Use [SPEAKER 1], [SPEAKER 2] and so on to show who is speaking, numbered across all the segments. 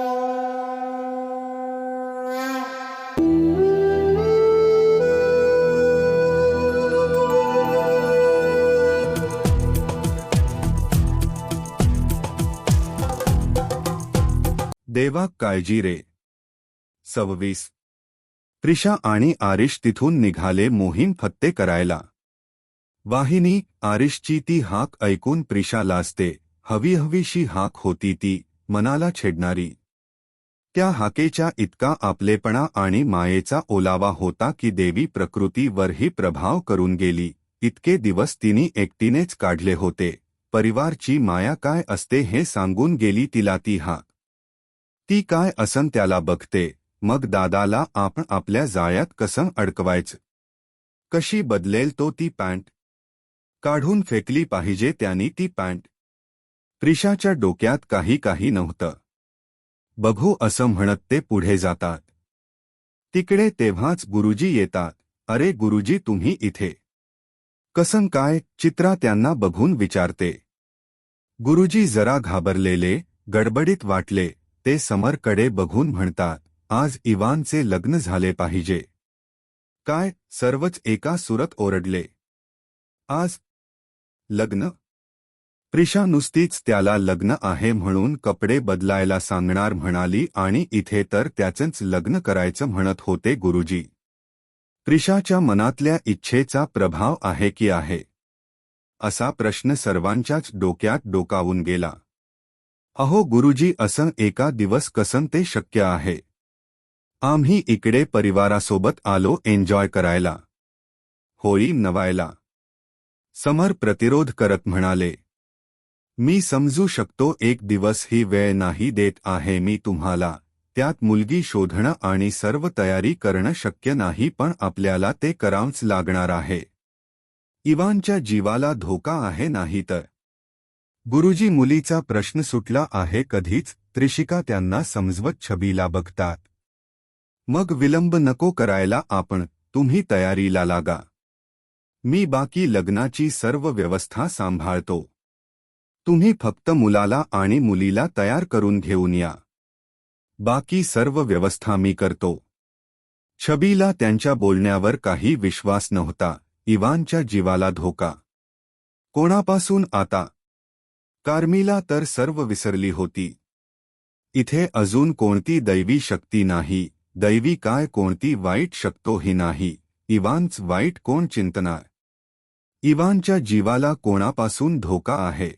[SPEAKER 1] देवा काळजी रे. सव्वीस. प्रिशा आणि आरिश तिथून निघाले मोहीम फत्ते करायला. वाहिनी आरिशची ती हाक ऐकून प्रिशा लाजते. हवी हवीशी हाक होती ती मनाला छेडणारी. त्या हाकेच्या इतका आपलेपणा आणि मायेचा ओलावा होता की देवी प्रकृतीवरही प्रभाव करून गेली. इतके दिवस तिने एकटीनेच काढले होते. परिवारची माया काय असते हे सांगून गेली तिला ती हा. ती काय असन त्याला बघते. मग दादाला आपण आपल्या जाळ्यात कसं अडकवायचं? कशी बदलेल तो ती पॅन्ट? काढून फेकली पाहिजे त्यांनी ती पॅन्ट. प्रिशाच्या डोक्यात काही काही नव्हतं. बघू असं म्हणत ते पुढे जातात. तिकडे तेव्हाच गुरुजी येतात. अरे गुरुजी तुम्ही इथे. कसं काय? चित्रा त्यांना बघून विचारते. गुरुजी जरा घाबरलेले गडबडीत वाटले. ते समरकडे बघून म्हणतात आज इवानचे लग्न झाले पाहिजे. काय? सर्वच एका सुरत ओरडले. आज लग्न? प्रिशा नुसतीच त्याला लग्न आहे म्हणून कपडे बदलायला सांगणार म्हणाली आणि इथे तर त्याचंच लग्न करायचं म्हणत होते गुरुजी. प्रिशाच्या मनातल्या इच्छेचा प्रभाव आहे की आहे? असा प्रश्न सर्वांच्याच डोक्यात डोकावून गेला. अहो गुरुजी असं एका दिवस कसं ते शक्य आहे? आम्ही इकडे परिवारासोबत आलो एन्जॉय करायला. होळी नवायला. समर प्रतिरोध करत म्हणाले. मी समजू शकतो एक दिवस ही वेळ नाही देत आहे मी तुम्हाला. त्यात मुलगी शोधणं आणि सर्व तयारी करणं शक्य नाही पण आपल्याला ते करावंच लागणार आहे. इवानच्या जीवाला धोका आहे नाही तर. गुरुजी मुलीचा प्रश्न सुटला आहे कधीच त्रिशिका त्यांना समजवत छबीला बघतात. मग विलंब नको करायला आपण तुम्ही तयारीला लागा. मी बाकी लग्नाची सर्व व्यवस्था सांभाळतो. तुम्ही फक्त मुलाला आणि मुलीला तयार करून घेऊन या. बाकी सर्व व्यवस्था मी करतो. छबीला त्यांच्या बोलण्यावर काही विश्वास नव्हता इवानच्या जीवाला धोका. कोणापासून आता? कार्मीला तर सर्व विसरली होती. इथे अजून कोणती दैवी शक्ती नाही दैवी काय कोणती वाईट शक्तोही नाही इवानच वाईट कोण चिंतणार? इवानच्या जीवाला कोणापासून धोका आहे?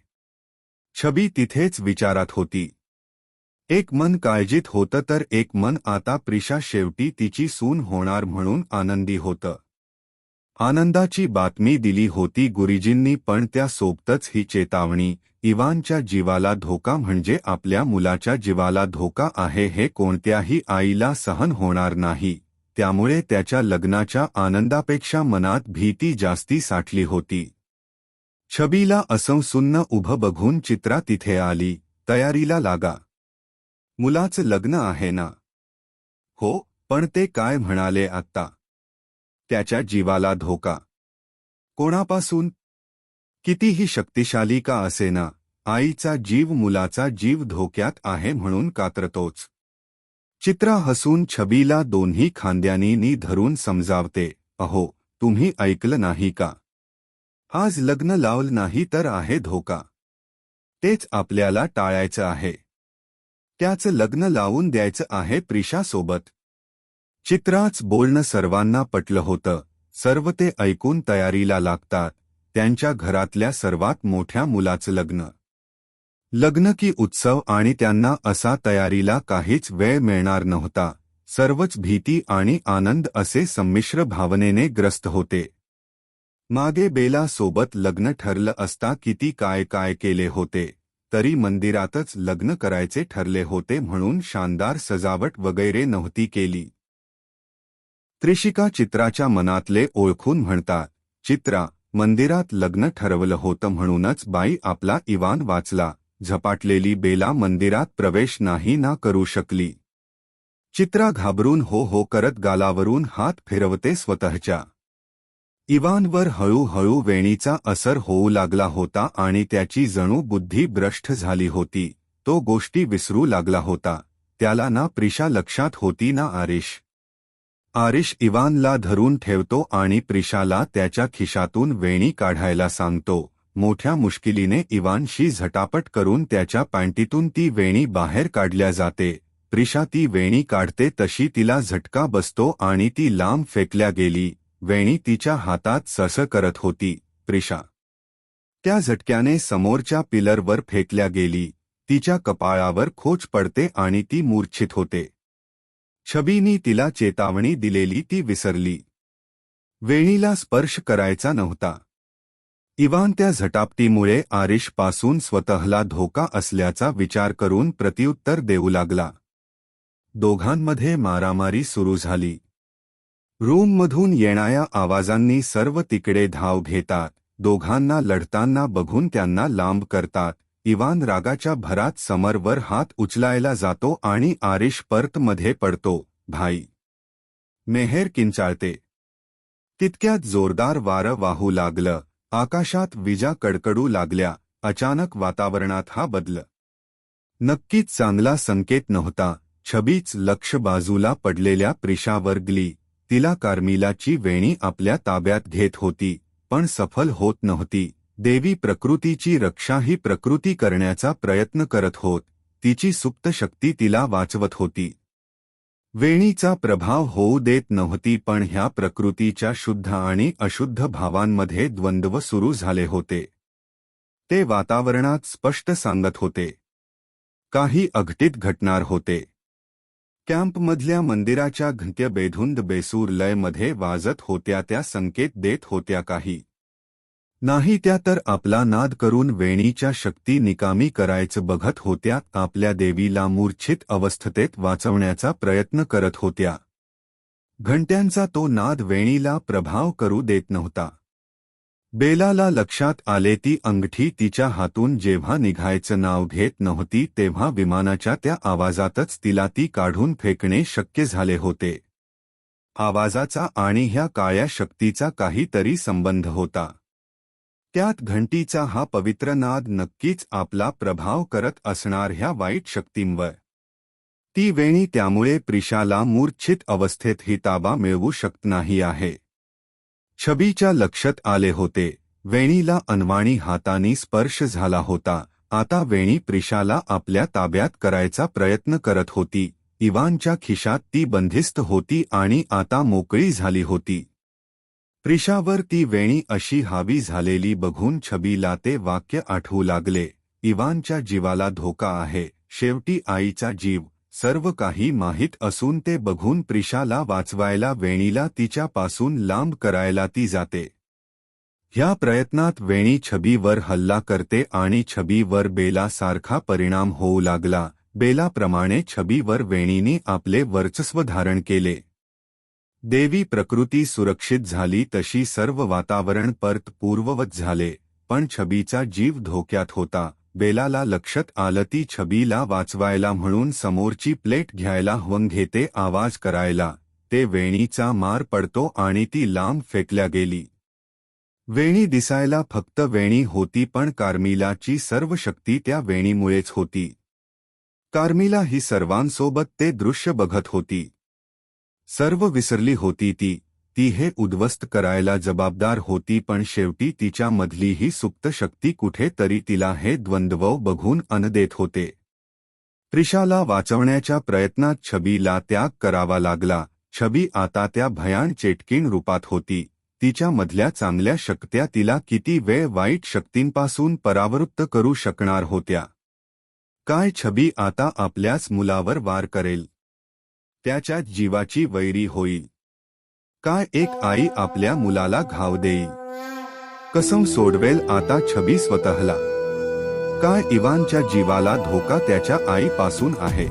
[SPEAKER 1] छबी तिथेच विचारात होती. एक मन काळजीत होतं तर एक मन आता प्रिशा शेवटी तिची सून होणार म्हणून आनंदी होतं. आनंदाची बातमी दिली होती गुरुजींनी पण त्या सोबतच ही चेतावणी इवानच्या जीवाला धोका म्हणजे आपल्या मुलाच्या जीवाला धोका आहे हे कोणत्याही आईला सहन होणार नाही त्यामुळे त्याच्या लग्नाच्या आनंदापेक्षा मनात भीती जास्ती साठली होती. छबीला असंसुन्न उभं बघून चित्रा तिथे आली तयारीला लागा. मुलाचं लग्न आहे ना? हो पण ते काय म्हणाले आत्ता? त्याच्या जीवाला धोका. कोणापासून? कितीही शक्तिशाली का असेना आईचा जीव मुलाचा जीव धोक्यात आहे म्हणून कात्रतोच. चित्रा हसून छबीला दोन्ही खांद्यांनी धरून समजावते अहो तुम्ही ऐकलं नाही का? आज लग्न लावल नाही तर आहे धोका. तेच आपल्याला टाळायचं आहे. त्याचं लग्न लावून द्यायचं आहे प्रिशासोबत चित्राच बोलणं सर्वांना पटलं होतं. सर्व ते ऐकून तयारीला लागतात. त्यांच्या घरातल्या सर्वात मोठ्या मुलाचं लग्न. लग्न की उत्सव आणि त्यांना असा तयारीला काहीच वेळ मिळणार नव्हता. सर्वच भीती आणि आनंद असे संमिश्र भावनेने ग्रस्त होते. मागे बेला सोबत लग्न ठरलं असता किती काय काय केले होते तरी मंदिरातच लग्न करायचे ठरले होते म्हणून शानदार सजावट वगैरे नव्हती केली. त्रिशिका चित्राच्या मनातले ओळखून म्हणतात चित्रा मंदिरात लग्न ठरवलं होतं म्हणूनच बाई आपला इवान वाचला झपाटलेली बेला मंदिरात प्रवेश नाही ना करू शकली. चित्रा घाबरून हो हो करत गालावरून हात फिरवते स्वतःच्या इवानवर हळूहळू वेणीचा असर होऊ लागला होता आणि त्याची जणू बुद्धी भ्रष्ट झाली होती. तो गोष्टी विसरू लागला होता. त्याला ना प्रिशा लक्षात होती ना आरिश. आरिश इवानला धरून ठेवतो आणि प्रिशाला त्याच्या खिशातून वेणी काढायला सांगतो. मोठ्या मुश्किलीने इवानशी झटापट करून त्याच्या पॅन्टीतून ती वेणी बाहेर काढल्या जाते. प्रिशा ती वेणी काढते तशी तिला झटका बसतो आणि ती लांब फेकल्या गेली. वेणी तिच्या हातात सस करत होती प्रिशा त्या झटक्याने समोरच्या पिलरवर फेकल्या गेली तिच्या कपाळावर खोच पडते आणि ती मूर्छित होते. छबीनी तिला चेतावणी दिलेली ती विसरली. वेणीला स्पर्श करायचा नव्हता. इवान त्या झटापटीमुळे आरिशपासून स्वतःला धोका असल्याचा विचार करून प्रत्युत्तर देऊ लागला. दोघांमध्ये मारामारी सुरू झाली. रूममधून येणाऱ्या आवाजांनी सर्व तिकडे धाव घेतात दोघांना लढताना बघून त्यांना लांब करतात. इवान रागाच्या भरात समरवर हात उचलायला जातो आणि आरिश पर्तमध्ये पडतो भाई. मेहेर किंचाळते. तितक्यात जोरदार वारं वाहू लागलं. आकाशात विजा कडकडू लागल्या. अचानक वातावरणात हा बदल. नक्कीच चांगला संकेत नव्हता. छबीच लक्ष बाजूला पडलेल्या प्रिशावर गली. तिला कार्मिलाची वेणी आपल्या ताब्यात घेत होती पण सफल होत नव्हती. देवी प्रकृतीची रक्षा ही प्रकृती करण्याचा प्रयत्न करत होत तिची सुप्त शक्ती तिला वाचवत होती. वेणीचा प्रभाव होऊ देत नव्हती पण ह्या प्रकृतीच्या शुद्ध आणि अशुद्ध भावांमध्ये द्वंद्व सुरू झाले होते. ते वातावरणात स्पष्ट सांगत होते. काही अघटित घटणार होते. कॅम्पमधल्या मंदिराच्या घंट्य बेधुंद बेसूर लयमध्ये वाजत होत्या त्या संकेत देत होत्या काही. नाही त्या तर आपला नाद करून वेणीच्या शक्ती निकामी करायचं बघत होत्या आपल्या देवीला मूर्छित अवस्थेत वाचवण्याचा प्रयत्न करत होत्या. घंट्यांचा तो नाद वेणीला प्रभाव करू देत नव्हता. बेलाला लक्षात आले ती अंगठी तिच्या हातून जेव्हा निघायचं नाव घेत नव्हती तेव्हा विमानाच्या त्या आवाजातच तिला ती काढून फेकणे शक्य झाले होते. आवाजाचा आणि ह्या काळ्या शक्तीचा काहीतरी संबंध होता. त्यात घंटीचा हा पवित्र नाद नक्कीच आपला प्रभाव करत असणार ह्या वाईट शक्तींवर. ती वेणी त्यामुळे प्रिशाला मूर्छित अवस्थेत ही ताबा मिळवू शकत नाही आहे. छबीच्या लक्षात आले होते. वेणीला अनवाणी हातानी स्पर्श झाला होता. आता वेणी प्रिशाला आपल्या ताब्यात करायचा प्रयत्न करत होती. इवानच्या खिशात ती बंदिस्त होती आणि आता मोकळी झाली होती. प्रिशावर ती वेणी अशी हावी झालेली बघून छबीला ते वाक्य आठवू लागले. इवानच्या जीवाला धोका आहे. शेवटी आईचा जीव. सर्व काही माहीत असून ते बघून प्रिशाला वाचवायला वेणीला तिच्यापासून लांब करायला ती जाते. ह्या प्रयत्नात वेणी छबीवर हल्ला करते आणि छबीवर बेलासारखा परिणाम होऊ लागला. बेलाप्रमाणे छबीवर वेणीने आपले वर्चस्व धारण केले. देवी प्रकृती सुरक्षित झाली तशी सर्व वातावरण परत पूर्ववत झाले पण छबीचा जीव धोक्यात होता. बेलाला लक्षात आलं ती छबीला वाचवायला म्हणून समोरची प्लेट घ्यायला हवं घेते आवाज करायला. ते वेणीचा मार पडतो आणि ती लांब फेकल्या गेली. वेणी दिसायला फक्त वेणी होती पण कार्मिलाची सर्व शक्ती त्या वेणीमुळेच होती. कार्मिला ही सर्वांसोबत ते दृश्य बघत होती. सर्व विसरली होती ती. ती हे उद्ध्वस्त करायला जबाबदार होती पण शेवटी तिच्या मधली ही सुप्त शक्ती कुठे तरी तिला हे द्वंद्व बघून अन देत होते. त्रिशाला वाचवण्याच्या प्रयत्नात छबीला त्याग करावा लागला. छबी आता त्या भयान चेटकीण रूपात होती. तिच्या मधल्या चांगल्या शक्त्या तिला किती वेळ वाईट शक्तींपासून परावृत्त करू शकणार होत्या. काय छबी आता आपल्याच मुलावर वार करेल? त्याच्या जीवाची वैरी होईल. काय एक आई आपल्या मुलाला घाव देई? कसम सोडवेल आता छबी स्वतःला. काय इवानच्या जीवाला धोका त्याच्या आईपासून आहे?